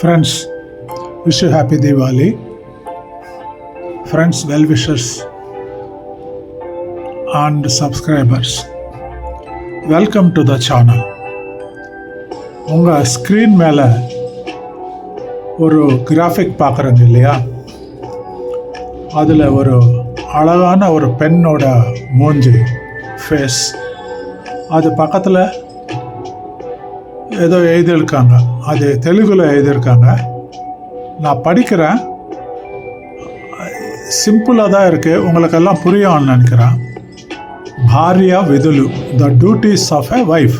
Friends wish happy Deepavali friends well wishes and subscribers welcome to the channel உங்கள் screen மேலே ஒரு graphic பார்க்குறங்க இல்லையா? அதில் ஒரு அழகான ஒரு பெண்ணோட மூஞ்சி ஃபேஸ் அது பக்கத்தில் ஏதோ எழுதியிருக்காங்க அது தெலுங்குல எழுதியிருக்காங்க நான் படிக்கிறேன் సింపుల్గా தான் இருக்குது உங்களுக்கெல்லாம் புரியும்னு நினைக்கிறேன் భార్య విధులు the duties of a wife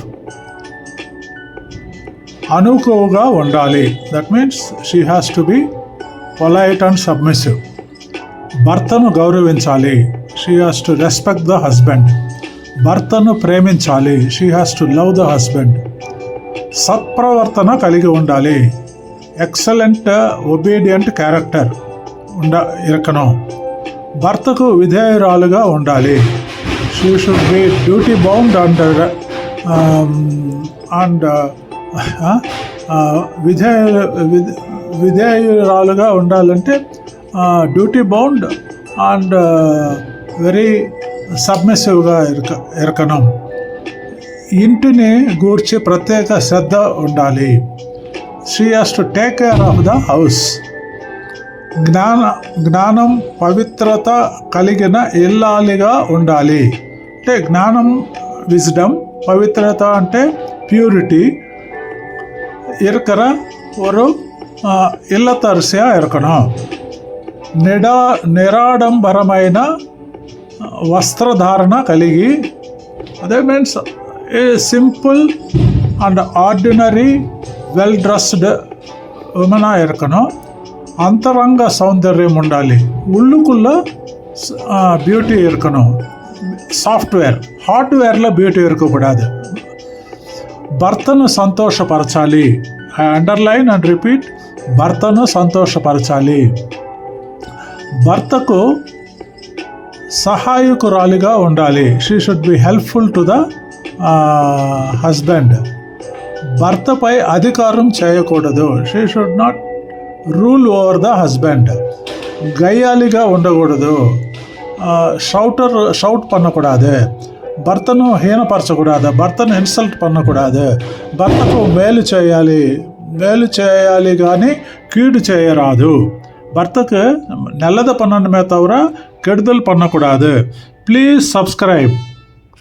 అనుకువగా ఉండాలి that means she has to be polite and submissive భర్తను గౌరవించాలి she has to respect the husband భర్తను ప్రేమించాలి she has to love the husband సత్ప్రవర్తన కలిగి ఉండాలి. ఎక్సలెంట్ ఒబీడియంట్ క్యారెక్టర్ ఉండ ఇరకను. భర్తకు విధేయురాలుగా ఉండాలి. She should be duty bound and and విధేయ విధ- విధేయురాలుగా ఉండాలంటే డ్యూటీ బౌండ్ అండ్ వెరీ సబ్మిసివ్గా ఇరక ఇరకనం. ఇంటిని గూర్చి ప్రత్యేక శ్రద్ధ ఉండాలి. She has to take care of the house జ్ఞాన జ్ఞానం పవిత్రత కలిగిన ఇల్లాలిగా ఉండాలి. అంటే జ్ఞానం విజ్డమ్ పవిత్రత అంటే ప్యూరిటీ பியூரிட்டி இருக்கிற ఇళ్ళ இல்லத்தரசியாக இருக்கணும் నిడా నిరాడంబరమైన వస్త్రధారణ కలిగి అదే means a simple and ordinary well dressed ఉమెనా ఇరకను అంతరంగ సౌందర్యం ఉండాలి. உள்ளுக்குள்ள బ్యూటీ இருக்கணும் సాఫ్ట్వేర్ ஹார்ட்வேரில் బ్యూటీ இருக்கக்கூடாது భర్తను సంతోషపరచాలి. అండర్లైన్ అండ్ రిపీట్ భర్తను సంతోషపరచాలి. భర్తకు సహాయకురాలిగా ఉండాలి she should be helpful to the husband భర్తపై అధికారం చేయకూడదు she should not rule over the husband గయ్యాలిగా ఉండకూడదు షౌటర్ షౌట్ பண்ணக்கூடாது భర్తను హీనపరచకూడదు భర్తను ఇన్సల్ట్ பண்ணக்கூடாது భర్తకు మేలు చేయాలి మేలు చేయాలి కానీ కీడు చేయరాదు భర్తకు நல்லது பண்ணணுமே தவிர கெடுதல் பண்ணக்கூடாது. Please subscribe